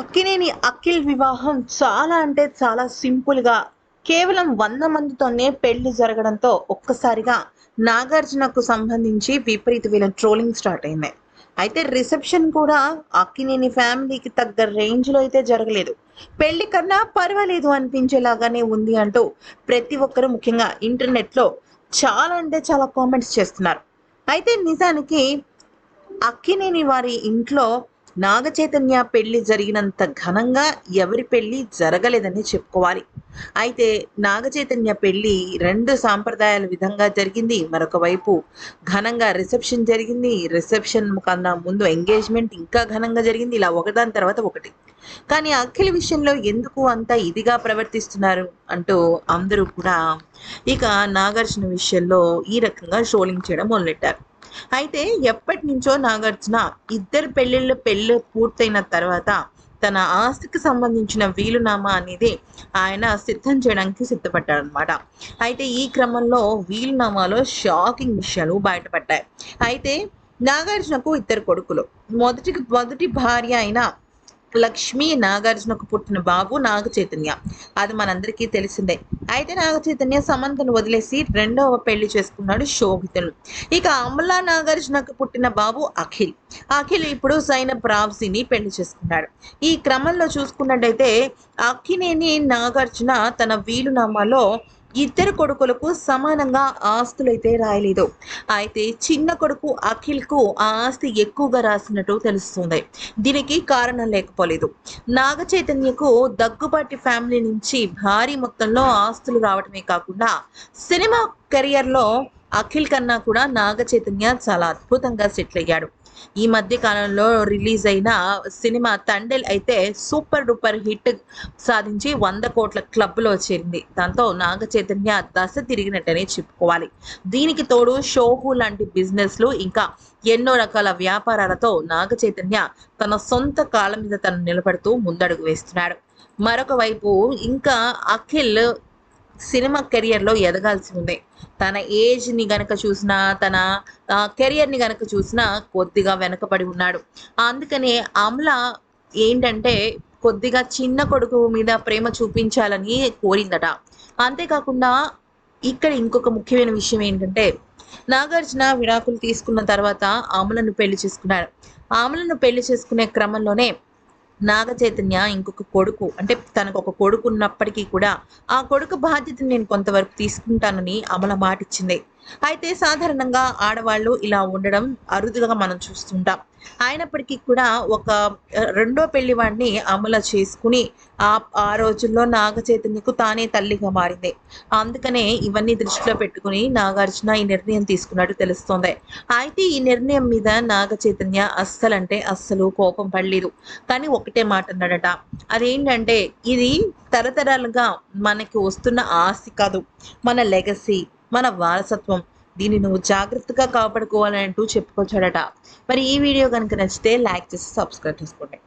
అక్కినేని అఖిల్ వివాహం చాలా అంటే చాలా సింపుల్గా కేవలం వంద మందితోనే పెళ్ళి జరగడంతో ఒక్కసారిగా నాగార్జునకు సంబంధించి విపరీతమైన ట్రోలింగ్ స్టార్ట్ అయింది. అయితే రిసెప్షన్ కూడా అక్కినేని ఫ్యామిలీకి తగ్గ రేంజ్లో అయితే జరగలేదు. పెళ్ళి కన్నా పర్వాలేదు అనిపించేలాగానే ఉంది అంటూ ప్రతి ఒక్కరు ముఖ్యంగా ఇంటర్నెట్లో చాలా అంటే చాలా కామెంట్స్ చేస్తున్నారు. అయితే నిజానికి అక్కినేని వారి ఇంట్లో నాగచైతన్య పెళ్ళి జరిగినంత ఘనంగా ఎవరి పెళ్ళి జరగలేదని చెప్పుకోవాలి. అయితే నాగచైతన్య పెళ్ళి రెండు సాంప్రదాయాల విధంగా జరిగింది. మరొక వైపు ఘనంగా రిసెప్షన్ జరిగింది. రిసెప్షన్ కన్నా ముందు ఎంగేజ్మెంట్ ఇంకా ఘనంగా జరిగింది. ఇలా ఒకదాని తర్వాత ఒకటి. కానీ అఖిల విషయంలో ఎందుకు అంత ఇదిగా ప్రవర్తిస్తున్నారు అంటూ అందరూ కూడా ఇక నాగార్జున విషయంలో ఈ రకంగా షోలింగ్ చేయడం మొదలెట్టారు. అయితే ఎప్పటి నుంచో నాగార్జున ఇద్దరు పెళ్ళిళ్ళ పెళ్ళి పూర్తయిన తర్వాత తన ఆస్తికి సంబంధించిన వీలునామా అనేది ఆయన సిద్ధం చేయడానికి సిద్ధపడ్డాడనమాట అయితే ఈ క్రమంలో వీలునామాలో షాకింగ్ విషయాలు బయటపడ్డాయి. అయితే నాగార్జునకు ఇద్దరు కొడుకులు. మొదటి మొదటి భార్య అయిన లక్ష్మి నాగార్జునకు పుట్టిన బాబు నాగ చైతన్య అది మనందరికీ తెలిసిందే. అయితే నాగ చైతన్య సమంతను వదిలేసి రెండవ పెళ్ళి చేసుకున్నాడు శోభితను ఇక అమలా నాగార్జునకు పుట్టిన బాబు అఖిల్. అఖిల్ ఇప్పుడు సైనబ్ రావ్సీని పెళ్ళి చేసుకున్నాడు. ఈ క్రమంలో చూసుకున్నట్టయితే అఖినేని నాగార్జున తన వీలునామాలో ఇద్దరు కొడుకులకు సమానంగా ఆస్తులైతే రాయలేదు. అయితే చిన్న కొడుకు అఖిల్కు ఆ ఆస్తి ఎక్కువగా రాసినట్టు తెలుస్తుంది. దీనికి కారణం లేకపోలేదు. నాగ చైతన్యకు దగ్గుబాటి ఫ్యామిలీ నుంచి భారీ మొత్తంలో ఆస్తులు రావడమే కాకుండా సినిమా కెరియర్లో అఖిల్ కన్నా కూడా నాగ చైతన్య చాలా అద్భుతంగా సెటిల్ అయ్యాడు. ఈ మధ్య కాలంలో రిలీజ్ అయిన సినిమా తండెల్ అయితే సూపర్ డూపర్ హిట్ సాధించి వంద కోట్ల క్లబ్లో చేరింది. దాంతో నాగ చైతన్య దశ తిరిగినట్టనే చెప్పుకోవాలి. దీనికి తోడు షోహు లాంటి బిజినెస్లు ఇంకా ఎన్నో రకాల వ్యాపారాలతో నాగ చైతన్య తన సొంత కాళ్ళ మీద తను నిలబడుతూ ముందడుగు వేస్తున్నాడు. మరొక వైపు ఇంకా అఖిల్ సినిమా కెరియర్లో ఎదగాల్సి ఉంది తన ఏజ్ని గనక చూసినా తన కెరియర్ని గనక చూసినా కొద్దిగా వెనకబడి ఉన్నాడు. అందుకనే అమల ఏంటంటే కొద్దిగా చిన్న కొడుకు మీద ప్రేమ చూపించాలని కోరిందట. అంతేకాకుండా ఇక్కడ ఇంకొక ముఖ్యమైన విషయం ఏంటంటే నాగార్జున విడాకులు తీసుకున్న తర్వాత అమలను పెళ్ళి చేసుకున్నాడు. ఆమెలను పెళ్ళి చేసుకునే క్రమంలోనే నాగ చైతన్య ఇంకొక కొడుకు అంటే తనకు ఒక కొడుకు ఉన్నప్పటికీ కూడా ఆ కొడుకు బాధ్యతను నేను కొంతవరకు తీసుకుంటానని అమల మాటిచ్చింది. అయితే సాధారణంగా ఆడవాళ్ళు ఇలా ఉండడం అరుదుగా మనం చూస్తుంటాం. అయినప్పటికీ కూడా ఒక రెండో పెళ్ళి వాడిని అమల చేసుకుని ఆ ఆ రోజుల్లో నాగ చైతన్యకు తానే తల్లిగా మారింది. అందుకనే ఇవన్నీ దృష్టిలో పెట్టుకుని నాగార్జున ఈ నిర్ణయం తీసుకున్నట్టు తెలుస్తోంది. అయితే ఈ నిర్ణయం మీద నాగ చైతన్య అస్సలంటే అస్సలు కోపం పడలేదు. కానీ ఒకటే మాట అన్నాడట. అదేంటంటే ఇది తరతరాలుగా మనకి వస్తున్న ఆస్తి కాదు. మన లెగసీ మన వారసత్వం. దీన్ని నువ్వు జాగ్రత్తగా కాపాడుకోవాలని అంటూ చెప్పుకొచ్చాడట. మరి ఈ వీడియో కనుక నచ్చితే లైక్ చేసి సబ్స్క్రైబ్ చేసుకోండి.